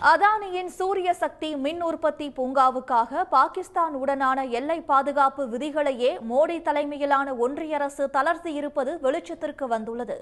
அதானியின் சூரிய சக்தி மின் உற்பத்தி பூங்காவுக்காக பாகிஸ்தான் உடனான எல்லை பாதுகாப்பு விதிகளையே மோடி தலைமையிலான ஒன்றிய அரசு தளர்த்தியிருப்பது வெளிச்சத்திற்கு வந்துள்ளது.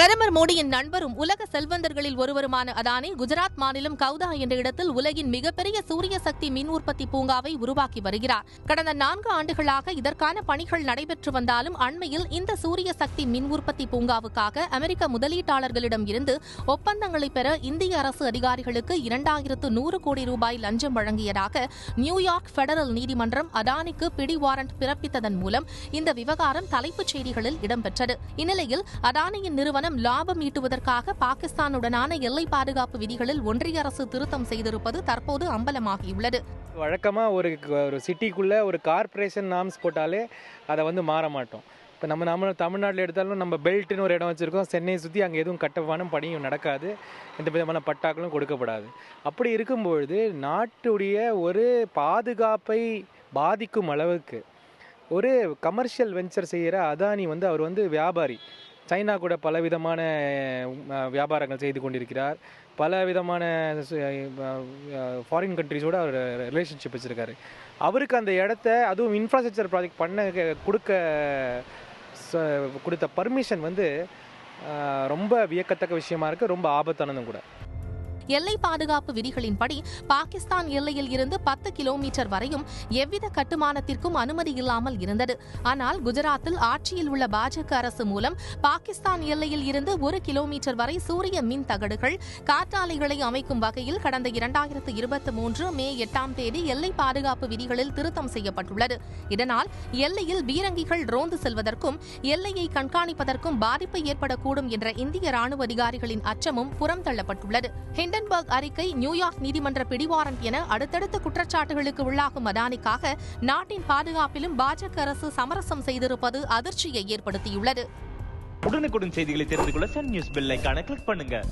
பிரதமர் மோடியின் நண்பரும் உலக செல்வந்தர்களில் ஒருவருமான அதானி குஜராத் மாநிலம் கவுதா என்ற இடத்தில் உலகின் மிகப்பெரிய சூரிய சக்தி மின் உற்பத்தி பூங்காவை உருவாக்கி வருகிறார். கடந்த நான்கு ஆண்டுகளாக இதற்கான பணிகள் நடைபெற்று வந்தாலும் அண்மையில் இந்த சூரிய சக்தி மின் உற்பத்தி பூங்காவுக்காக அமெரிக்க முதலீட்டாளர்களிடம் இருந்து ஒப்பந்தங்களை பெற இந்திய அரசு அதிகாரிகளுக்கு இரண்டாயிரத்து நூறு கோடி ரூபாய் லஞ்சம் வழங்கியதாக நியூயார்க் பெடரல் நீதிமன்றம் அதானிக்கு பிடி வாரண்ட் பிறப்பித்ததன் மூலம் இந்த விவகாரம் தலைப்புச் செய்திகளில் இடம்பெற்றது. இந்நிலையில் அதானியின் நிறுவனம் லாபம் ஈட்டுவதற்காக பாகிஸ்தானுடனான எல்லை பாதுகாப்பு விதிகளில் ஒன்றிய அரசு திருத்தம் செய்திருப்பது தற்போது அம்பலமாகியுள்ளது. வழக்கமாக ஒரு ஒரு சிட்டிக்குள்ளே ஒரு கார்ப்பரேஷன் நாம்ஸ் போட்டாலே அதை வந்து மாற மாட்டோம். இப்போ நம்ம நம்ம தமிழ்நாட்டில் எடுத்தாலும் நம்ம பெல்ட்னு ஒரு இடம் வச்சுருக்கோம். சென்னையை சுற்றி அங்கே எதுவும் கட்டமான பணியும் நடக்காது. எந்த விதமான பட்டாக்களும் கொடுக்கப்படாது. அப்படி இருக்கும்பொழுது நாட்டுடைய ஒரு பாதுகாப்பை பாதிக்கும் அளவுக்கு ஒரு கமர்ஷியல் வெஞ்சர் செய்கிற அதானி வந்து அவர் வந்து வியாபாரி. சைனா கூட பல விதமான வியாபாரங்கள் செய்து கொண்டிருக்கிறார். பல விதமான ஃபாரின் கண்ட்ரிஸோட அவர் ரிலேஷன்ஷிப் வச்சுருக்காரு. அவருக்கு அந்த இடத்த அதுவும் இன்ஃப்ராஸ்ட்ரக்சர் ப்ராஜெக்ட் பண்ண கொடுக்க ச- கொடுத்த பர்மிஷன் வந்து ரொம்ப வியக்கத்தக்க விஷயமா இருக்குது ரொம்ப ஆபத்தானதும் கூட. எல்லை பாதுகாப்பு விதிகளின்படி பாகிஸ்தான் எல்லையில் இருந்து பத்து கிலோமீட்டர் வரையும் எவ்வித கட்டுமானத்திற்கும் அனுமதி இல்லாமல் இருந்தது. ஆனால் குஜராத்தில் ஆட்சியில் உள்ள பாஜக அரசு மூலம் பாகிஸ்தான் எல்லையில் இருந்து ஒரு கிலோமீட்டர் வரை சூரிய மின் தகடுகள் காற்றாலைகளை அமைக்கும் வகையில் கடந்த இரண்டாயிரத்து இருபத்தி மூன்று மே எட்டாம் தேதி எல்லை பாதுகாப்பு விதிகளில் திருத்தம் செய்யப்பட்டுள்ளது. இதனால் எல்லையில் பீரங்கிகள் ரோந்து செல்வதற்கும் எல்லையை கண்காணிப்பதற்கும் பாதிப்பு ஏற்படக்கூடும் என்ற இந்திய ராணுவ அதிகாரிகளின் அச்சமும் புறம் தள்ளப்பட்டுள்ளது ஹிண்டன்பர்க் அறிக்கை நியூயார்க் நீதிமன்ற பிடிவாரண்ட் என அடுத்தடுத்த குற்றச்சாட்டுகளுக்கு உள்ளாகும் அதானிக்காக நாட்டின் பாதுகாப்பிலும் பாஜக அரசு சமரசம் செய்திருப்பது அதிர்ச்சியை ஏற்படுத்தியுள்ளது. உடனுக்குடன் செய்திகளை தெரிந்து கொள்ள சன் நியூஸ் பெல் கிளிக் பண்ணுங்க.